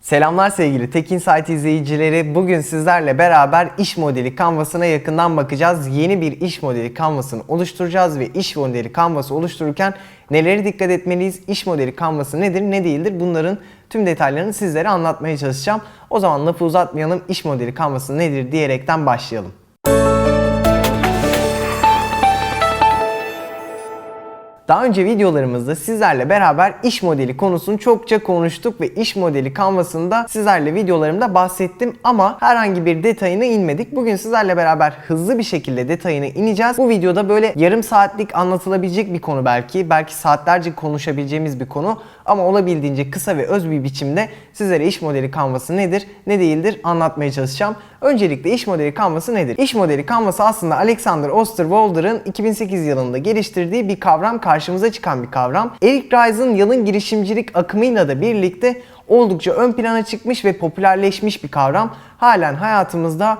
Selamlar sevgili Tekin Site izleyicileri. Bugün sizlerle beraber iş modeli kanvasına yakından bakacağız. Yeni bir iş modeli kanvasını oluşturacağız ve iş modeli kanvası oluştururken neleri dikkat etmeliyiz? İş modeli kanvası nedir, ne değildir? Bunların tüm detaylarını sizlere anlatmaya çalışacağım. O zaman lafı uzatmayalım. İş modeli kanvası nedir diyerekten başlayalım. Daha önce videolarımızda sizlerle beraber iş modeli konusunu çokça konuştuk ve iş modeli kanvasında sizlerle videolarımda bahsettim ama herhangi bir detayına inmedik. Bugün sizlerle beraber hızlı bir şekilde detayına ineceğiz. Bu videoda böyle yarım saatlik anlatılabilecek bir konu belki, belki saatlerce konuşabileceğimiz bir konu ama olabildiğince kısa ve öz bir biçimde sizlere iş modeli kanvası nedir, ne değildir anlatmaya çalışacağım. Öncelikle iş modeli kanvası nedir? İş modeli kanvası aslında Alexander Osterwalder'ın 2008 yılında geliştirdiği bir kavram, karşımıza çıkan bir kavram. Eric Rice'ın yalın girişimcilik akımıyla da birlikte oldukça ön plana çıkmış ve popülerleşmiş bir kavram. Halen hayatımızda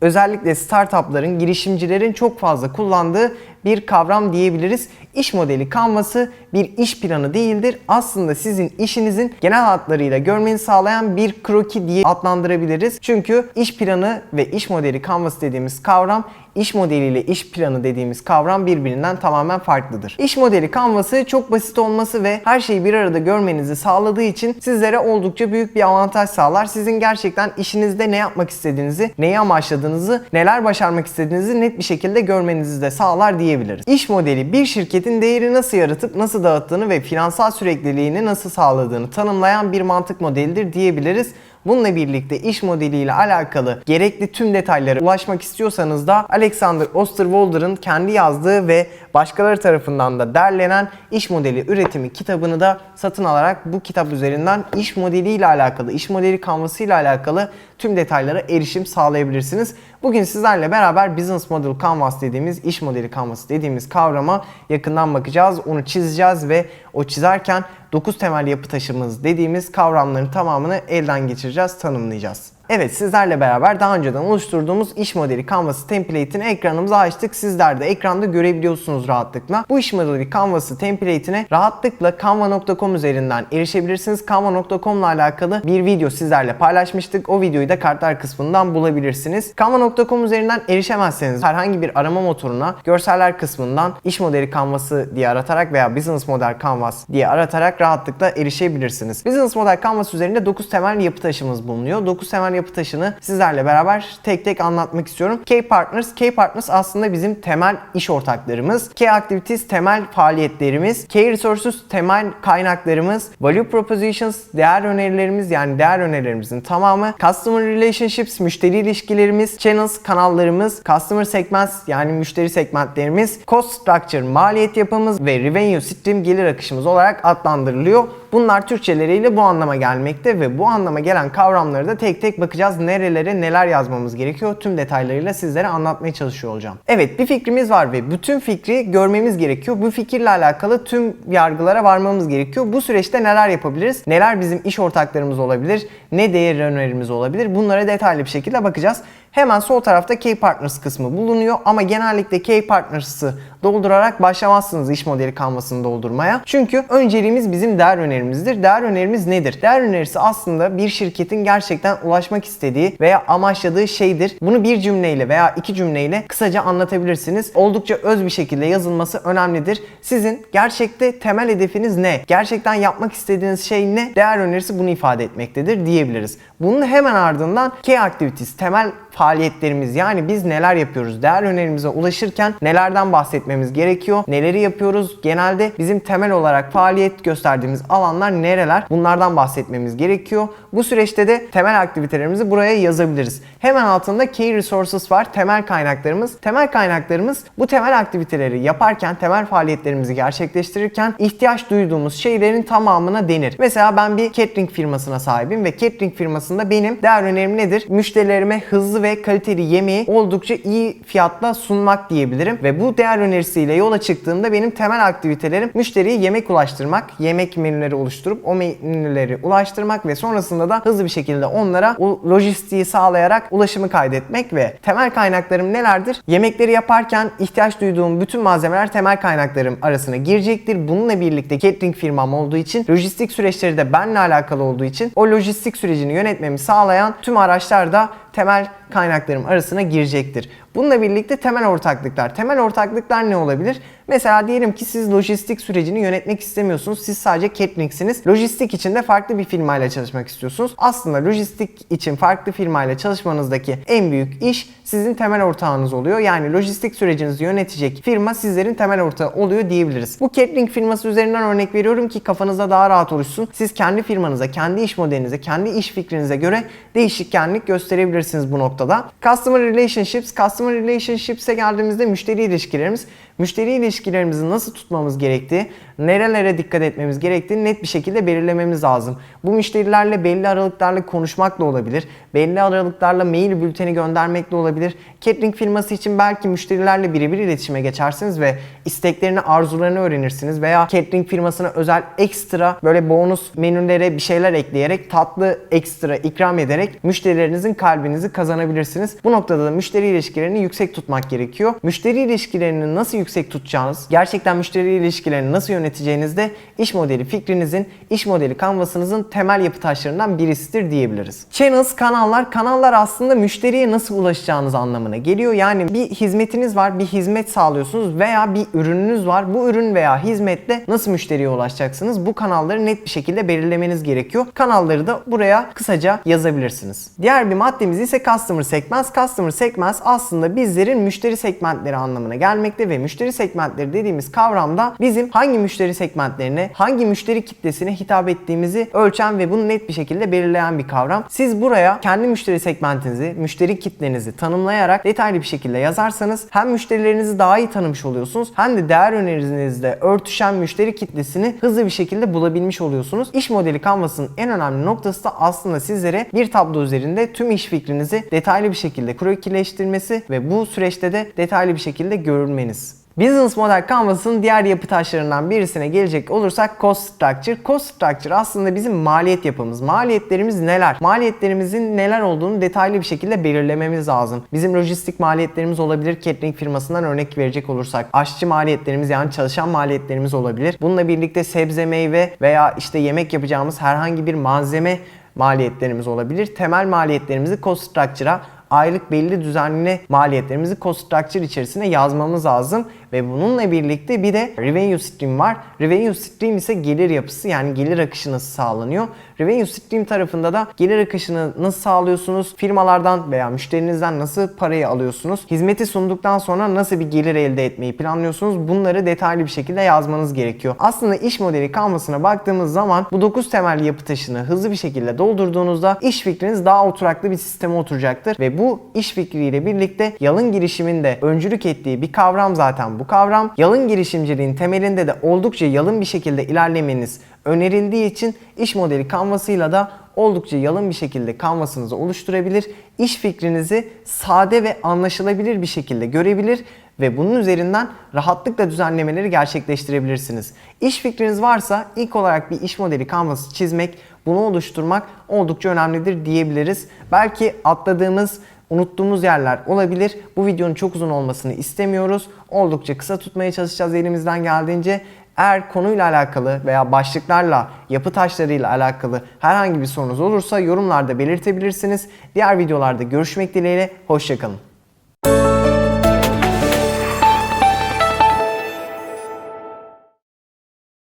özellikle startupların, girişimcilerin çok fazla kullandığı bir kavram diyebiliriz. İş modeli kanvası bir iş planı değildir. Aslında sizin işinizin genel hatlarıyla görmenizi sağlayan bir kroki diye adlandırabiliriz. Çünkü iş planı ve iş modeli kanvası dediğimiz kavram iş modeliyle iş planı dediğimiz kavram birbirinden tamamen farklıdır. İş modeli kanvası çok basit olması ve her şeyi bir arada görmenizi sağladığı için sizlere oldukça büyük bir avantaj sağlar. Sizin gerçekten işinizde ne yapmak istediğinizi, neyi amaçladığınızı, neler başarmak istediğinizi net bir şekilde görmenizi de sağlar diyebiliriz. İş modeli bir şirketin değeri nasıl yaratıp nasıl dağıttığını ve finansal sürekliliğini nasıl sağladığını tanımlayan bir mantık modelidir diyebiliriz. Bununla birlikte iş modeliyle alakalı gerekli tüm detaylara ulaşmak istiyorsanız da Alexander Osterwalder'ın kendi yazdığı ve başkaları tarafından da derlenen iş modeli üretimi kitabını da satın alarak bu kitap üzerinden iş modeliyle alakalı, iş modeli kanvasıyla alakalı tüm detaylara erişim sağlayabilirsiniz. Bugün sizlerle beraber Business Model Canvas dediğimiz, iş modeli kanvası dediğimiz kavrama yakından bakacağız. Onu çizeceğiz ve o çizerken 9 temel yapı taşımız dediğimiz kavramların tamamını elden geçireceğiz, tanımlayacağız. Evet sizlerle beraber daha önceden oluşturduğumuz iş modeli kanvası template'ini ekranımıza açtık. Sizler de ekranda görebiliyorsunuz rahatlıkla. Bu iş modeli kanvası template'ine rahatlıkla canva.com üzerinden erişebilirsiniz. Canva.com ile alakalı bir video sizlerle paylaşmıştık. O videoyu da kartlar kısmından bulabilirsiniz. Canva.com üzerinden erişemezseniz herhangi bir arama motoruna görseller kısmından iş modeli kanvası diye aratarak veya business model canvas diye aratarak rahatlıkla erişebilirsiniz. Business model canvas üzerinde 9 temel yapı taşımız bulunuyor. 9 temel yapı taşını sizlerle beraber tek tek anlatmak istiyorum. K Partners, K Partners aslında bizim temel iş ortaklarımız. K Activities temel faaliyetlerimiz. K Resources temel kaynaklarımız. Value Propositions değer önerilerimiz yani değer önerilerimizin tamamı. Customer Relationships müşteri ilişkilerimiz. Channels kanallarımız. Customer Segments yani müşteri segmentlerimiz. Cost Structure maliyet yapımız ve Revenue Stream gelir akışımız olarak adlandırılıyor. Bunlar Türkçeleriyle bu anlama gelmekte ve bu anlama gelen kavramları da tek tek bakacağız. Nerelere neler yazmamız gerekiyor tüm detaylarıyla sizlere anlatmaya çalışıyor olacağım. Evet bir fikrimiz var ve bütün fikri görmemiz gerekiyor. Bu fikirle alakalı tüm yargılara varmamız gerekiyor. Bu süreçte neler yapabiliriz? Neler bizim iş ortaklarımız olabilir? Ne değer önerimiz olabilir? Bunlara detaylı bir şekilde bakacağız. Hemen sol tarafta K Partners kısmı bulunuyor ama genellikle K Partners'ı doldurarak başlamazsınız iş modeli kanvasını doldurmaya. Çünkü önceliğimiz bizim değer önerimizdir. Değer önerimiz nedir? Değer önerisi aslında bir şirketin gerçekten ulaşmak istediği veya amaçladığı şeydir. Bunu bir cümleyle veya iki cümleyle kısaca anlatabilirsiniz. Oldukça öz bir şekilde yazılması önemlidir. Sizin gerçekte temel hedefiniz ne? Gerçekten yapmak istediğiniz şey ne? Değer önerisi bunu ifade etmektedir diyebiliriz. Bunun hemen ardından K Activities temel faaliyetlerimiz yani biz neler yapıyoruz? Değer önerimize ulaşırken nelerden bahsetmemiz gerekiyor? Neleri yapıyoruz? Genelde bizim temel olarak faaliyet gösterdiğimiz alanlar nereler? Bunlardan bahsetmemiz gerekiyor. Bu süreçte de temel aktivitelerimizi buraya yazabiliriz. Hemen altında Key Resources var. Temel kaynaklarımız. Temel kaynaklarımız bu temel aktiviteleri yaparken, temel faaliyetlerimizi gerçekleştirirken ihtiyaç duyduğumuz şeylerin tamamına denir. Mesela ben bir catering firmasına sahibim ve catering firmasında benim değer önerim nedir? Müşterilerime hızlı ve ve kaliteli yemeği oldukça iyi fiyatla sunmak diyebilirim. Ve bu değer önerisiyle yola çıktığımda benim temel aktivitelerim müşteriye yemek ulaştırmak, yemek menüleri oluşturup o menüleri ulaştırmak ve sonrasında da hızlı bir şekilde onlara o lojistiği sağlayarak ulaşımı kaydetmek ve temel kaynaklarım nelerdir? Yemekleri yaparken ihtiyaç duyduğum bütün malzemeler temel kaynaklarım arasına girecektir. Bununla birlikte catering firmam olduğu için lojistik süreçleri de benimle alakalı olduğu için o lojistik sürecini yönetmemi sağlayan tüm araçlar da temel kaynaklarım arasına girecektir. Bununla birlikte temel ortaklıklar. Temel ortaklıklar ne olabilir? Mesela diyelim ki siz lojistik sürecini yönetmek istemiyorsunuz. Siz sadece cateringsiniz. Lojistik için de farklı bir firmayla çalışmak istiyorsunuz. Aslında lojistik için farklı firmayla çalışmanızdaki en büyük iş sizin temel ortağınız oluyor. Yani lojistik sürecinizi yönetecek firma sizlerin temel ortağı oluyor diyebiliriz. Bu catering firması üzerinden örnek veriyorum ki kafanızda daha rahat oluşsun. Siz kendi firmanıza, kendi iş modelinize, kendi iş fikrinize göre değişkenlik gösterebilirsiniz bu noktada. Customer Relationships, Customer Relationships'e geldiğimizde müşteri ilişkilerimiz, müşteri ilişkilerimizi nasıl tutmamız gerektiği, nerelere dikkat etmemiz gerektiğini net bir şekilde belirlememiz lazım. Bu müşterilerle belli aralıklarla konuşmak da olabilir. Belli aralıklarla mail bülteni göndermek de olabilir. Catering firması için belki müşterilerle birebir iletişime geçersiniz ve isteklerini, arzularını öğrenirsiniz veya catering firmasına özel ekstra böyle bonus menülere bir şeyler ekleyerek tatlı ekstra ikram ederek müşterilerinizin kalbinizi kazanabilirsiniz. Bu noktada da müşteri ilişkilerini yüksek tutmak gerekiyor. Müşteri ilişkilerini nasıl yüksek tutacağınız, gerçekten müşteri ilişkilerini nasıl yöneteceğiniz de iş modeli fikrinizin, iş modeli kanvasınızın temel yapı taşlarından birisidir diyebiliriz. Channels, kanallar. Kanallar aslında müşteriye nasıl ulaşacağınız anlamına geliyor. Yani bir hizmetiniz var, bir hizmet sağlıyorsunuz veya bir ürününüz var. Bu ürün veya hizmetle nasıl müşteriye ulaşacaksınız? Bu kanalları net bir şekilde belirlemeniz gerekiyor. Kanalları da buraya kısaca yazabilirsiniz. Diğer bir maddemiz ise Customer Segments. Customer Segments aslında bizlerin müşteri segmentleri anlamına gelmekte ve müşteri segmentleri dediğimiz kavramda bizim hangi müşteri segmentlerine, hangi müşteri kitlesine hitap ettiğimizi ölçen ve bunu net bir şekilde belirleyen bir kavram. Siz buraya kendi müşteri segmentinizi, müşteri kitlenizi tanımlayarak detaylı bir şekilde yazarsanız hem müşterilerinizi daha iyi tanımış oluyorsunuz hem de değer önerinizle örtüşen müşteri kitlesini hızlı bir şekilde bulabilmiş oluyorsunuz. İş modeli kanvasının en önemli noktası da aslında sizlere bir tablo üzerinde tüm iş fikrinizi detaylı bir şekilde krokileştirmesi ve bu süreçte de detaylı bir şekilde görülmeniz. Business Model Canvas'ın diğer yapı taşlarından birisine gelecek olursak Cost Structure. Cost Structure aslında bizim maliyet yapımız. Maliyetlerimiz neler? Maliyetlerimizin neler olduğunu detaylı bir şekilde belirlememiz lazım. Bizim lojistik maliyetlerimiz olabilir. Catering firmasından örnek verecek olursak. Aşçı maliyetlerimiz yani çalışan maliyetlerimiz olabilir. Bununla birlikte sebze, meyve veya işte yemek yapacağımız herhangi bir malzeme maliyetlerimiz olabilir. Temel maliyetlerimizi Cost Structure'a aylık belli düzenli maliyetlerimizi cost structure içerisine yazmamız lazım. Ve bununla birlikte bir de revenue stream var. Revenue stream ise gelir yapısı yani gelir akışı nasıl sağlanıyor. Revenue stream tarafında da gelir akışını nasıl sağlıyorsunuz? Firmalardan veya müşterinizden nasıl parayı alıyorsunuz? Hizmeti sunduktan sonra nasıl bir gelir elde etmeyi planlıyorsunuz? Bunları detaylı bir şekilde yazmanız gerekiyor. Aslında iş modeli kalmasına baktığımız zaman bu 9 temel yapı taşını hızlı bir şekilde doldurduğunuzda iş fikriniz daha oturaklı bir sisteme oturacaktır ve bu iş fikriyle birlikte yalın girişimin de öncülük ettiği bir kavram zaten bu kavram. Yalın girişimciliğin temelinde de oldukça yalın bir şekilde ilerlemeniz önerildiği için iş modeli kanvasıyla da oldukça yalın bir şekilde kanvasınızı oluşturabilir. İş fikrinizi sade ve anlaşılabilir bir şekilde görebilir ve bunun üzerinden rahatlıkla düzenlemeleri gerçekleştirebilirsiniz. İş fikriniz varsa ilk olarak bir iş modeli kanvası çizmek, bunu oluşturmak oldukça önemlidir diyebiliriz. Belki atladığımız unuttuğumuz yerler olabilir. Bu videonun çok uzun olmasını istemiyoruz. Oldukça kısa tutmaya çalışacağız elimizden geldiğince. Eğer konuyla alakalı veya başlıklarla, yapı taşlarıyla alakalı herhangi bir sorunuz olursa yorumlarda belirtebilirsiniz. Diğer videolarda görüşmek dileğiyle, hoşçakalın.